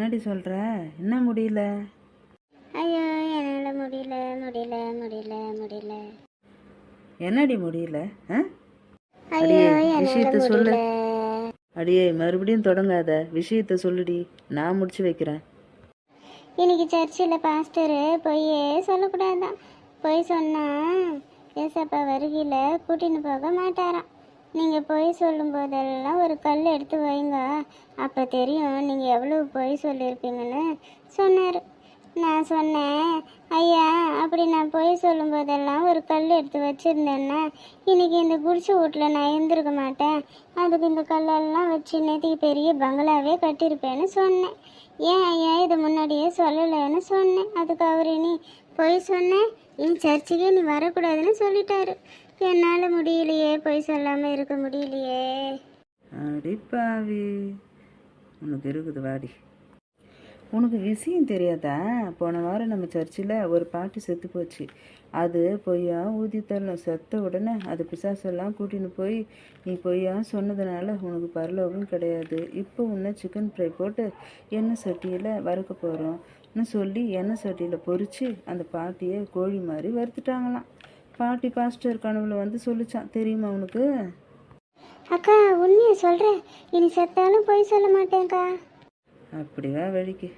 என்னடி சொல்கிற என்ன முடியல? ஐயோ என்னால் முடியல முடியல முடியல முடியல. என்னடி முடியல ஆ? ஐயோ விஷயத்த என்னால் சொல்லு. முடியல. அடியே மறுபடியும் தொடங்காத. விஷயத்த சொல்லுடி. நான் முடிச்சு வைக்கிறேன். இன்னைக்கு சர்ச்சில் பாஸ்டரு பொய்யே சொல்லக்கூடாதான். பொய் சொன்னா ஏசப்பா வருகையில் கூட்டின்னு போக மாட்டாராம். நீங்கள் பொய் சொல்லும் போதெல்லாம் ஒரு கல் எடுத்து வைங்க. அப்போ தெரியும் நீங்கள் எவ்வளோ பொய் சொல்லியிருப்பீங்கன்னு சொன்னார். நான் சொன்னேன் ஐயா அப்படி நான் பொய் சொல்லும் போதெல்லாம் ஒரு கல் எடுத்து வச்சுருந்தேன்னா இன்றைக்கி இந்த குடிசை வீட்டில் நான் இருந்திருக்க மாட்டேன். அதுக்கு இந்த கல்லெல்லாம் வச்சு நேற்றுக்கு பெரிய பங்களாவே கட்டியிருப்பேன்னு சொன்னேன். ஏன் ஐயா இது முன்னாடியே சொல்லலைன்னு சொன்னேன். அதுக்கு அவர் நீ பொய் சொன்னேன் என் சர்ச்சுக்கே நீ வரக்கூடாதுன்னு சொல்லிட்டாரு. என்னால் முடியலையே பொய் சொல்லாமல் இருக்க முடியலையே. அடிப்பாவி உனக்கு இருக்குது வாடி. உனக்கு விஷயம் தெரியாதா? போன வாரம் நம்ம சர்ச்சில் ஒரு பாட்டு செத்து போச்சு. அது பொய்யா ஊதி தரணும். செத்த உடனே அது பிசாசெல்லாம் கூட்டின்னு போய் நீ பொய்யா சொன்னதுனால உனக்கு பரலோகம் கிடையாது. இப்போ உன்னை சிக்கன் ஃப்ரை போட்டு எண்ணெய் சட்டியில் வறுக்க போகிறோம்னு சொல்லி எண்ணெய் சட்டியில் பொறிச்சு அந்த பாட்டியை கோழி மாதிரி வறுத்துட்டாங்களாம். பாட்டி பாஸ்டர் கனவுல வந்து சொல்லிச்சான் தெரியுமா உனக்கு? அக்கா உண்மையை சொல்கிறேன் இனி செத்தாலும் பொய் சொல்ல அப்படி தான் வெடிக்கு